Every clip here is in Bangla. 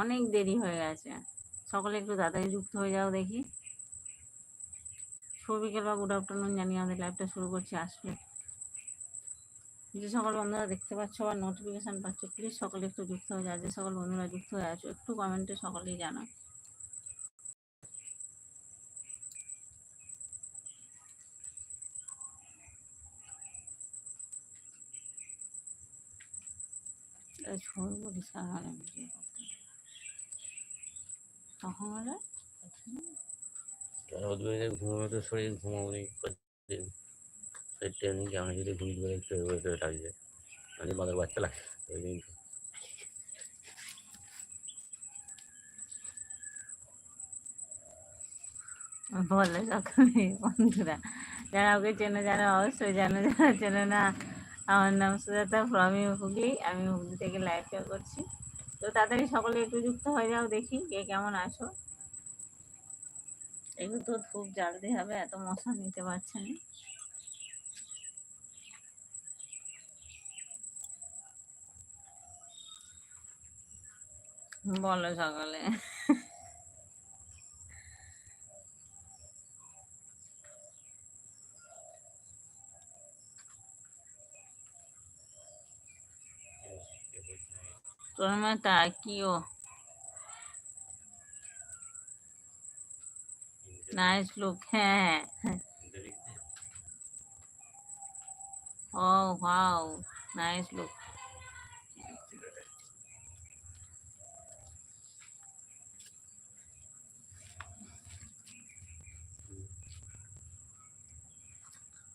অনেক দেরি হয়ে গেছে। সকলে একটু তাড়াতাড়ি যুক্ত হয়ে যাও দেখি। বিকেল বা গুড আফটারনুন জানি আমাদের লাইভটা শুরু করছি, আসলে। যে সকল বন্ধুরা দেখতে পাচ্ছ বা নোটিফিকেশান পাচ্ছ প্লিজ সকলে একটু যুক্ত হয়ে যাও। যে সকল বন্ধুরা যুক্ত হয়ে আছো, একটু কমেন্টে সকলেই জানো ছবি পরিষ্কার না ভিডিও করতে তখন হলে শরীর ঘুমাবনি শরীরটা এমনি কেমন যদি ঘুম ধরে একটু এভাবে লাগছে মানে বাজার বাচ্চা লাগছে ওই দিন বলে সকলে বন্ধুরা যারা ওকে চেনে জানে অবশ্যই জানে যারা চেনে না আমার নাম সুজাতা ফ্রমি হুগলি আমি হুগলি থেকে লাইভ শেয়ার করছি। তো তাড়াতাড়ি সকলে একটু যুক্ত হয়ে যাও দেখি কে কেমন আছো। এগুলো তো ধূপ জ্বালতে হবে, এত মশা নিতে পারছে না। বলো সকালে। Tormenta aqui, ó. Nice look. oh, wow. Nice look.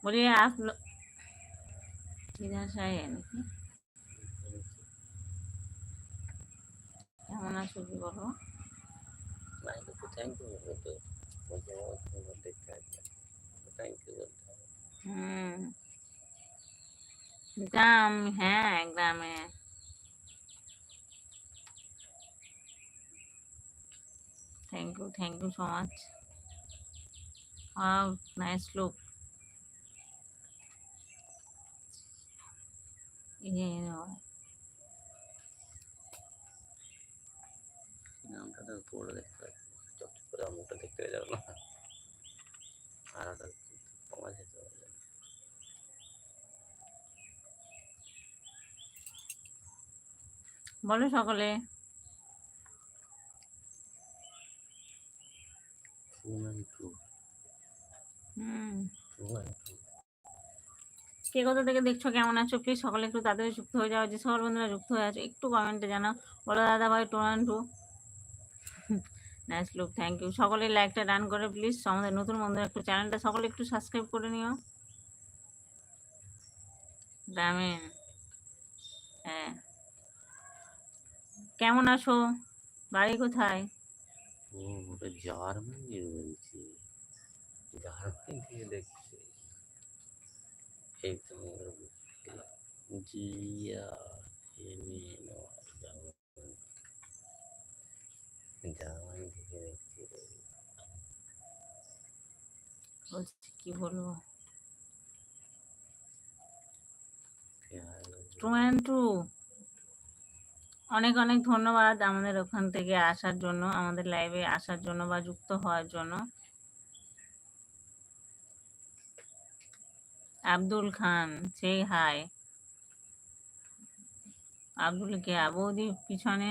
What do you have? Did I say anything? কেমন আছো কি বলো নাই তো থ্যাংক ইউ তো বলতে হবে দেখতে হবে থ্যাংক ইউ বলতে হবে হুম গ্রাম হ্যাঁ গ্রামে thank you thank you so much Wow, nice look. Yeah, নামটা তো পুরো দেখতে হবে চট করে মুখটা দেখতে হয়ে যাবে। না আর ওটা কমা যেতে হবে। বলো সকলে। কে কোথা থেকে দেখছ কেমন আছো? প্লিজ সকলে একটু তাদের যুক্ত হয়ে যাও। যে সকল বন্ধুরা যুক্ত হয়ে আছো একটু কমেন্টে জানাও। বলো দাদা ভাই too nice look thank you সকলে লাইকটা ডান করে প্লিজ আমাদের নতুন বন্ধুরা একটু চ্যানেলটা সকলে একটু সাবস্ক্রাইব করে নিও। গ্রামীণ হ্যাঁ। কেমন আছো? বাড়ি কোথায়? ও বলছি। দেখছি। জিয়া থেকে দেখছি বলছি কি বলব? টু অনেক অনেক ধন্যবাদ আমাদের ওখান থেকে আসার জন্য আমাদের লাইভে আসার জন্য বা যুক্ত হওয়ার জন্য। আব্দুল খান সেই হাই আব্দুল কে? বৌদি পিছনে।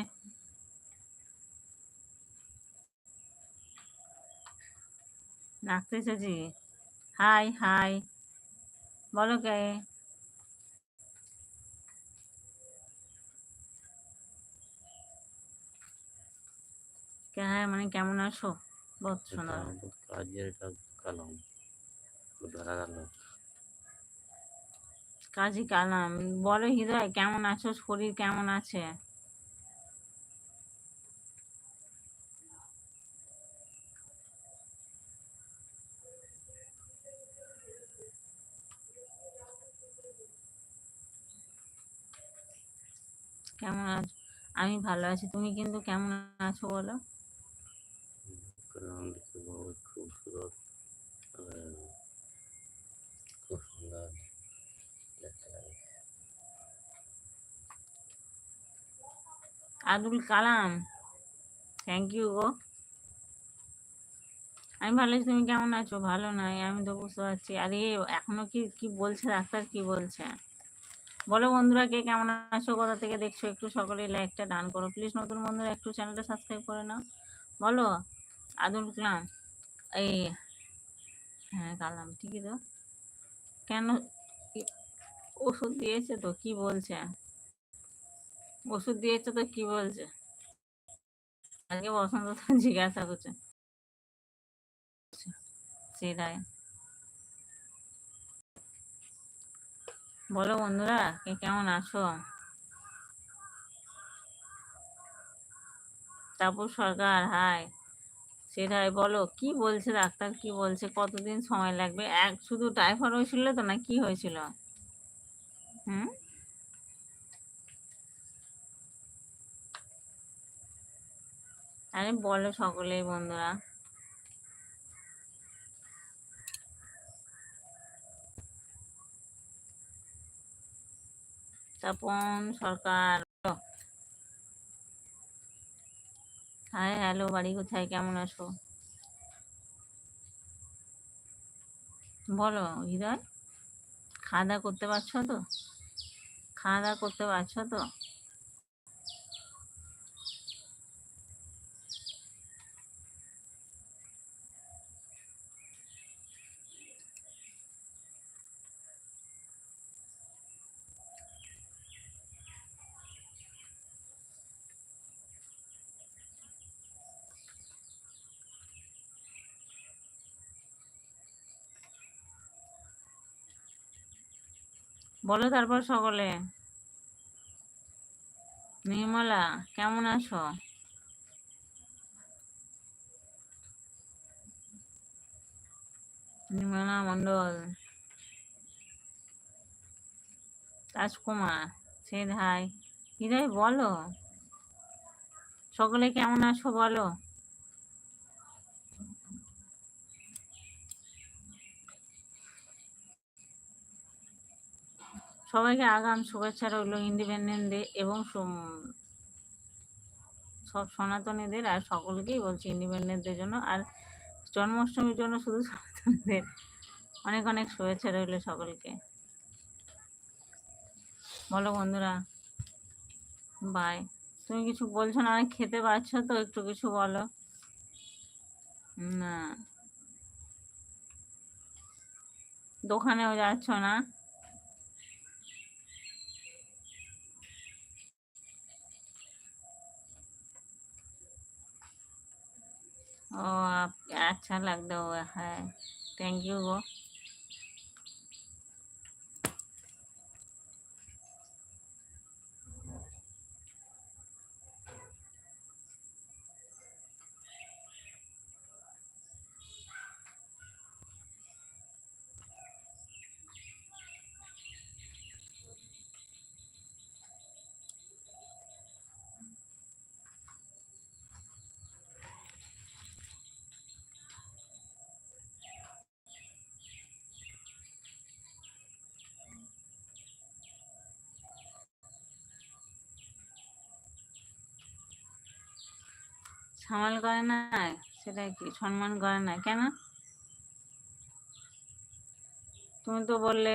নাচতে এসেছি হাই হাই। বলো কে? হাই মানে কেমন আছো? বহুত সুন্দর কাজের কাজ কালাম। কাজী কালাম। বলো হৃদয় কেমন আছো? শরীর কেমন আছে কেমন আছো আমি ভালো আছি। তুমি কিন্তু কেমন আছো বলো? আব্দুল কালাম থ্যাংক ইউ গো। আমি ভালো আছি তুমি কেমন আছো? ভালো নাই আমি তো বুঝতে পারছি। আরে এখনও কি কি বলছে? ডাক্তার কি বলছে? বলো বন্ধুরা, কে কেমন আছো? কোথা থেকে দেখছ? একটু সকলে লাইকটা ডান করো। প্লিজ নতুন বন্ধুরা, একটু চ্যানেলটা সাবস্ক্রাইব করে নাও। বলো, আদুল কালাম, এই হ্যাঁ কালাম, ঠিকই তো। কেন? ওষুধ দিয়েছে তো, কি বলছে? ওষুধ দিয়েছে তো, কি বলছে? আজকে বসন্ত জিজ্ঞাসা করছে। সেটাই বলো বন্ধুরা, কে কেমন আছো? তাপস সরকার হাই সেটাই বলো, কি বলছে, ডাক্তার কি বলছে, কতদিন সময় লাগবে? এক, শুধু টাইফয়েড হয়েছিল তো, না কি হয়েছিল? হুম? আরে বলো সকলেই বন্ধুরা। তপন সরকার। হাই হ্যালো, বাড়ি কোথায়? কেমন আছো? বলো, হৃদয়, খাওয়া দাওয়া করতে পারছ তো? খাওয়া দাওয়া করতে পারছ তো? বলো তারপর সকলে। নির্মলা, কেমন আছো? নির্মলা মন্ডল রাজকুমার সেদ হাই হৃদয় বলো। সকলে কেমন আছো, বলো। সবাইকে আগাম, শুভেচ্ছা রইল ইন্ডিপেন্ডেন্ট ডে এবং সব সনাতনীদের আর সকলকেই বলছি ইন্ডিপেন্ডেন্ট ডের জন্য। আর জন্মাষ্টমীর জন্য শুধু সনাতনীদের। অনেক অনেক শুভেচ্ছা রইল সকলকে। বলো বন্ধুরা বাই তুমি কিছু বলছো না? অনেক খেতে পারছ তো? একটু কিছু বলো। না। দোকানেও যাচ্ছ না? ও आप- अच्छा लगता हुआ है थैंक यू गो সামাল করে না সেটা কি সম্মান করে না, কেন? তুমি তো বললে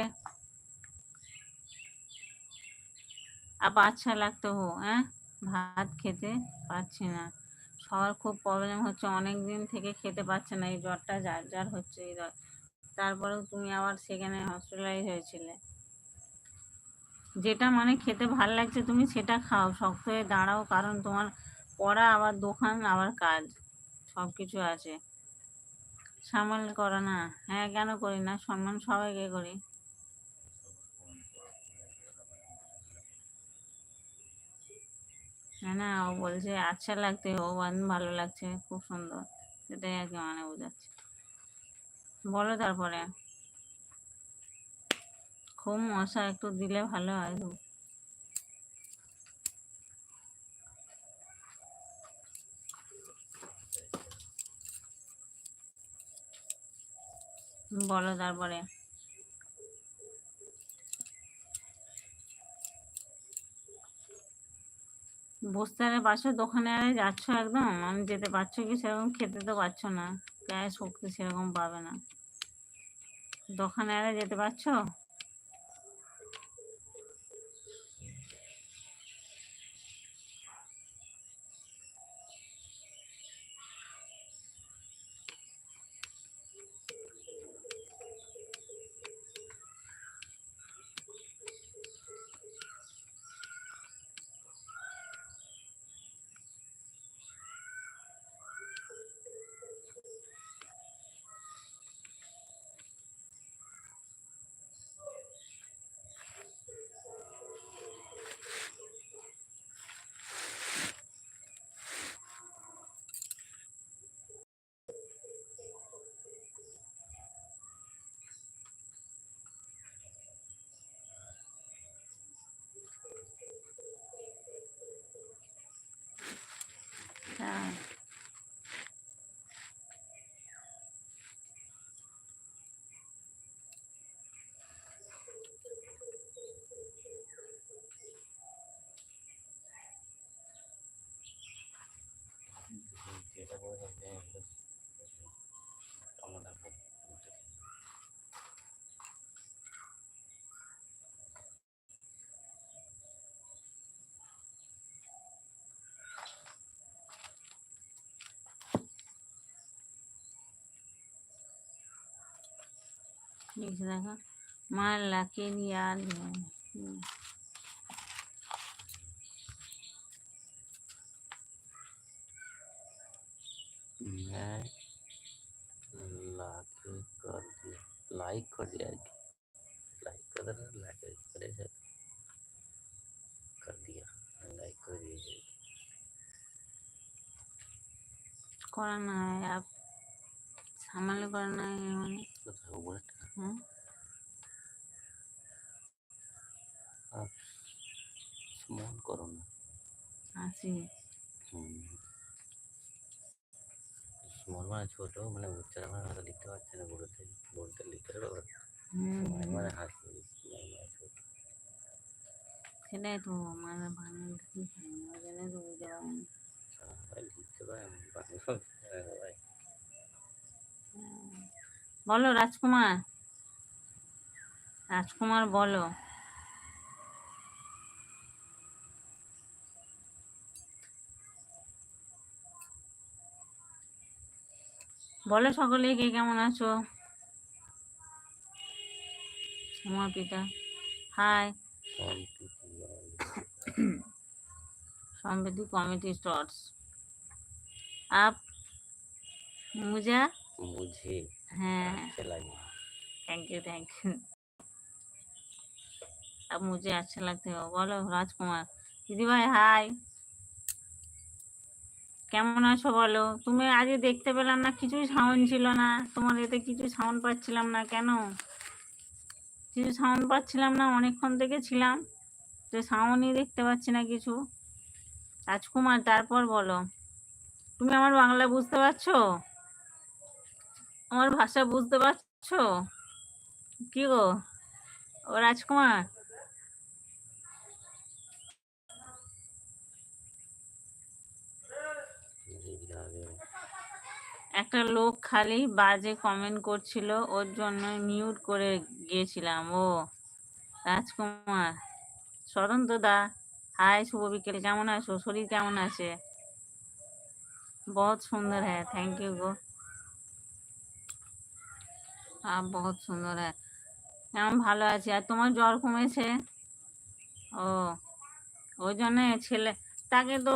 আপ আচ্ছা লাগতো হো হ্যাঁ? ভাত খেতে পারছি না। সবার খুব প্রবলেম হচ্ছে, অনেক দিন থেকে খেতে পারছে না, এই জ্বরটা যার যার হচ্ছে এই জ্বর। তারপরেও তুমি আবার সেখানে হসপিটালাইজ হয়েছিলে। যেটা মানে খেতে ভালো লাগছে তুমি, সেটা খাও, শক্ত হয়ে দাঁড়াও, কারণ তোমার পড়া, আবার দোকান, আবার কাজ সব কিছু আছে। সামাল করা না হ্যাঁ কেন করি না? সম্মান সবাইকে করি। হ্যাঁ না, ও বলছে আচ্ছা লাগতে ও ভালো লাগছে, খুব সুন্দর। সেটাই আর কি মানে বোঝাচ্ছে। বলো তারপরে। খুব মশা, একটু দিলে ভালো হয় বলো তারপরে। বস্তারে পারছ? দোকানে আরে যাচ্ছ একদম? আমি যেতে পারছ কি সেরকম? খেতে তো পারছ না। গায়ে শক্তি সেরকম পাবে না। দোকানে আরে যেতে পারছ? एक जगह। मान ला के लाके कर दिया लाइक कर दिया लाइक कर लाइक कर दिया लाइक कर दिया। कौन है आप? सामान करना है। तो हमें করো না আসি মানে ছোট মানে মানে লিখতে পারছে না লিখতে mm-hmm. মানে মানে সেটাই তো আমার লিখতে পারে mm-hmm। বলো রাজকুমার। রাজকুমার বলো। বলো সকলে কে কেমন আছো? আমার পিতা। হাই সমৃদ্ধি কমিটি স্টর্স আপ মুজা? মুঝে। হ্যাঁ। থ্যাংক ইউ থ্যাংক ইউ अब मुझे अच्छा लगते हो বলো রাজকুমার দিদি ভাই হাই কেমন আছো বলো তুমি আজকে দেখতে পেলাম না কিছুই সাউন্ড ছিল না তোমার এতে কিছু সাউন্ড পাচ্ছিলাম না কেন কিছু সাউন্ড পাচ্ছিলাম না অনেকক্ষণ থেকে ছিলাম তো সাউন্ডই দেখতে পাচ্ছি না কিছু রাজকুমার তারপর বলো তুমি আমার বাংলা বুঝতে পারছো আমার ভাষা বুঝতে পারছো কি গো ও রাজকুমার একটা লোক খালি বাজে কমেন্ট করছিল, ওর জন্য মিউট করে গিয়েছিলাম। ও, রাজকুমার, স্বতন্ত্র দা। হাই, শুভ বিকেল, কেমন আছো? শরীর কেমন আছে? বহুত সুন্দর হ্যাঁ থ্যাংক ইউ গো। আর বহুত সুন্দর হ্যাঁ। কেমন, ভালো আছি? আর তোমার জ্বর কমেছে? ও, ওই জন্য ছেলে তাকে তো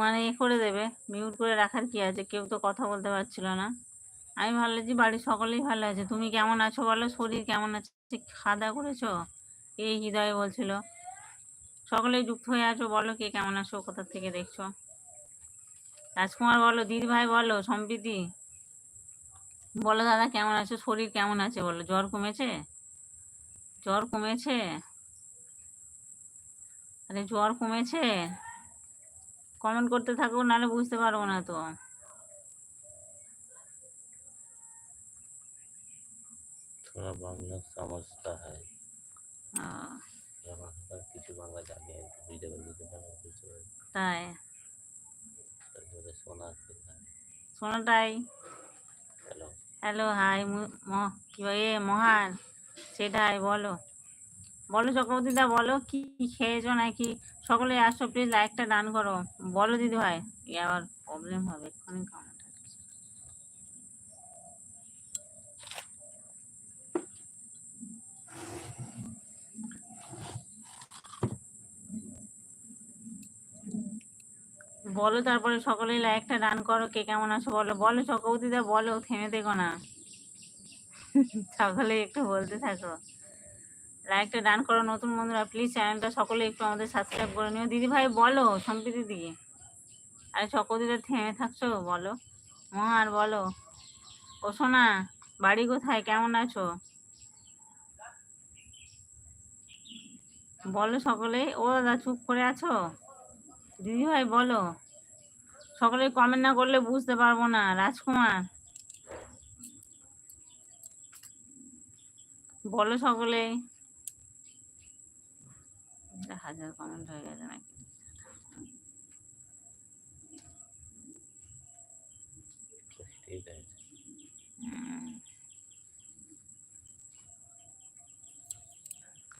মানে এ করে দেবে। মিউট করে রাখার কি আছে? কেউ তো কথা বলতে পারছিল না। আমি ভালো আছি বাড়ির সকলেই ভালো আছে। তুমি কেমন আছো বলো? শরীর কেমন আছে? খাওয়া দাওয়া করেছ? এই হৃদয় বলছিল? সকলেই যুক্ত হয়ে আছো বলো? কে কেমন আছো? কোথা থেকে দেখছ? রাজকুমার বলো, দিদি ভাই বলো, সম্প্রীতি? বলো দাদা, কেমন আছো? শরীর কেমন আছে বলো? জ্বর কমেছে? জ্বর কমেছে? আরে জ্বর কমেছে? কমেন্ট করতে থাকো নাহলে বুঝতে পারবো না তো थोड़ा बांग्ला समझता है আহ, या बांग्ला কিছু বাংলা জানি আর কি, বুঝতে পারি বুঝতে পারি বুঝতে পারি তাই সোনা সোনাটাই হ্যালো হ্যালো হাই কি এ মহান সেটাই বলো বলো চক্রবর্তীদা বলো কি খেয়েছো নাকি? সকলে আসো প্লিজ লাইকটা ডান করো। বলো দিদি ভাই আবার প্রবলেম হবে এক্ষুনি বলো তারপরে সকলেই লাইকটা ডান করো কে কেমন আছো বলো। বলো চক্রবর্তীদা বলো থেমে দেখো না। সকলে একটু বলতে থাকো। লাইকটা ডান করো নতুন বন্ধুরা প্লিজ চ্যানেলটা সকলে একটু আমাদের সাবস্ক্রাইব করে নিও। দিদি ভাই, বলো, সম্প্রীতি দিকে আরে চক্রবর্তীদা থেমে থাকছো, বলো। মহার বলো। ও সোনা, বাড়ি কোথায়? কেমন আছো? বলো সকলে। ও দাদা, চুপ করে আছো? দিদি ভাই, বলো। সকলে কমেন্ট না করলে বুঝতে পারব না। রাজকুমার। বলো সকলে। হাজার কমেন্ট হয়ে গেছে নাকি?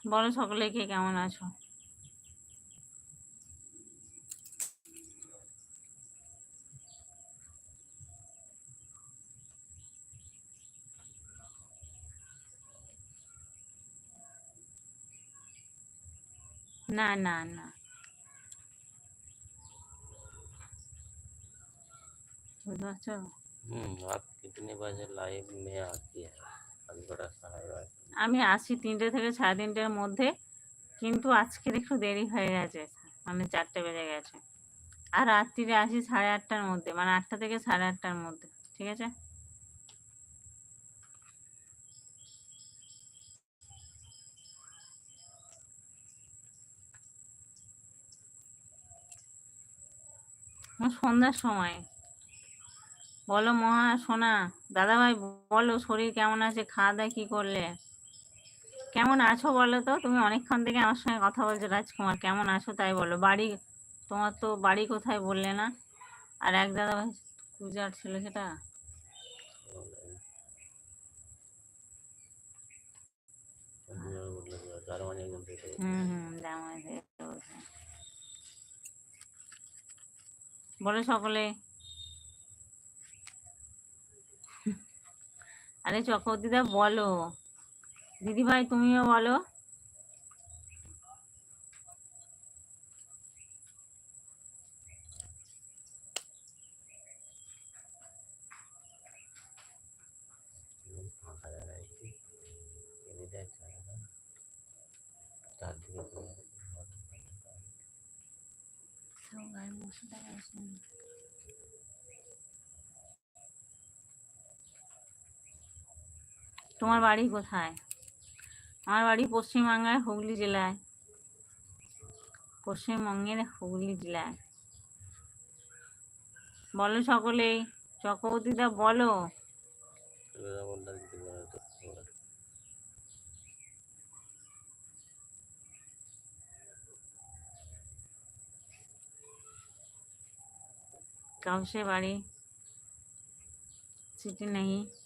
বলো সকলে কে কেমন আছো? না না না। আমি আসি তিনটে থেকে সাড়ে তিনটের মধ্যে কিন্তু আজকের একটু দেরি হয়ে গেছে। মানে চারটে বেজে গেছে। আর রাত্রিরে আসি সাড়ে আটটার মধ্যে মানে আটটা থেকে সাড়ে আটটার মধ্যে ঠিক আছে? সন্ধ্যার সময়। বলো মহা সোনা দাদা ভাই বলো শরীর কেমন আছে খাওয়া দাওয়া কি করলে? কেমন আছো বলো তো? তুমি অনেকক্ষণ থেকে আমার সঙ্গে কথা বলছো রাজকুমার। কেমন আছো তাই বলো। বাড়ি তোমার তো বাড়ি কোথায় বললে না? আর এক দাদা ভাই পূজার ছিল সেটা? হুম হুম জামাই থেকে বলছে। বলো সকলে। আরে চক্রবর্তী দা বলো। দিদি ভাই তুমিও বলো। তোমার বাড়ি কোথায়? আমার বাড়ি পশ্চিমবাংলার হুগলি জেলায়। পশ্চিমবঙ্গের হুগলি জেলায়। বলো সকলেই চক্রবর্তীদা বলো। এগুলো বাড়ি দিতে পারো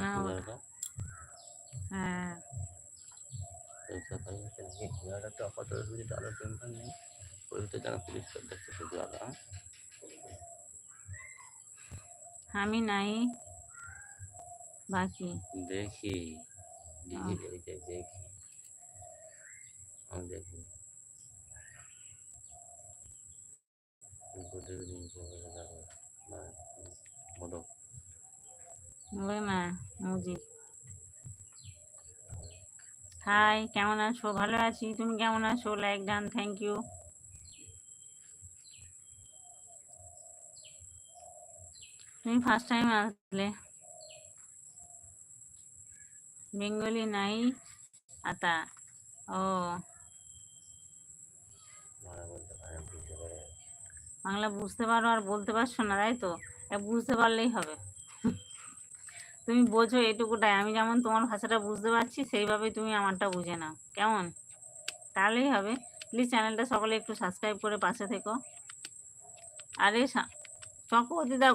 হ্যাঁ। হ্যাঁ। আমি নাই। বাকি? দেখি দেখি দেখি। কেমন আছো? ভালো আছি। তুমি কেমন আছো? লাইক ডান থ্যাংক ইউ তুমি ফার্স্ট টাইম আসলে। বেঙ্গলি নাই আতা। ও। বাংলা বুঝতে পারো আর বলতে পারছ না তাই তো? বুঝতে পারলেই হবে। তুমি বোঝো এটুকুটাই। আমি যেমন তোমার ভাষাটা বুঝতে পারছি সেইভাবে তুমি আমারটা বুঝে নাও। কেমন? তাহলেই হবে। প্লিজ চ্যানেলটা সকলে একটু সাবস্ক্রাইব করে পাশে থেকো। আরে চকো চক্রবর্তীদা